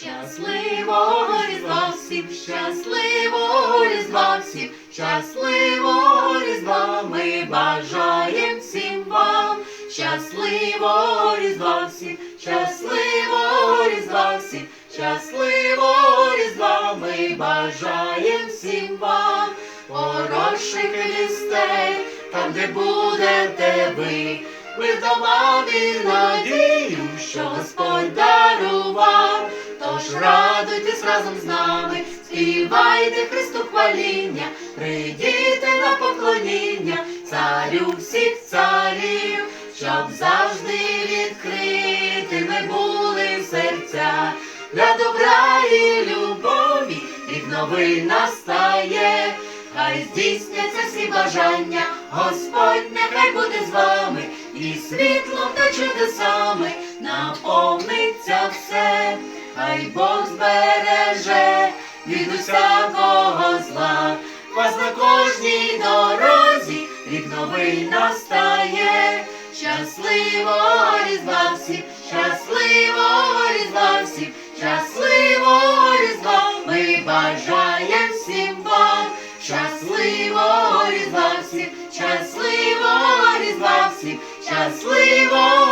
Щасливого різдва всім, щасливого різдва всім, щасливого різдва ми бажаєм всім вам, щасливого різдва всім, щасливого різдва всім, щасливого різдва ми бажаєм всім вам, хороших вістей, там, де будете ви, ми в домові надію, що Господь. Тож радуйтесь разом з нами, співайте Христу хваління, прийдіте на поклоніння, царю всіх царів, щоб завжди відкритими були серця для добра і любові, рік новий настає, хай здійсняться всі бажання, Господь нехай буде з вами, і світлом та чудесами. Наповниться все, хай Бог збереже від усякого зла, вас на кожній дорозі, рік новий настає, Щасливо різдва всі, щасливо різдва всі, щасливо різдва ми бажаємо всім вам, Щасливо різдва всім, щасливо різдва всім, щасливо.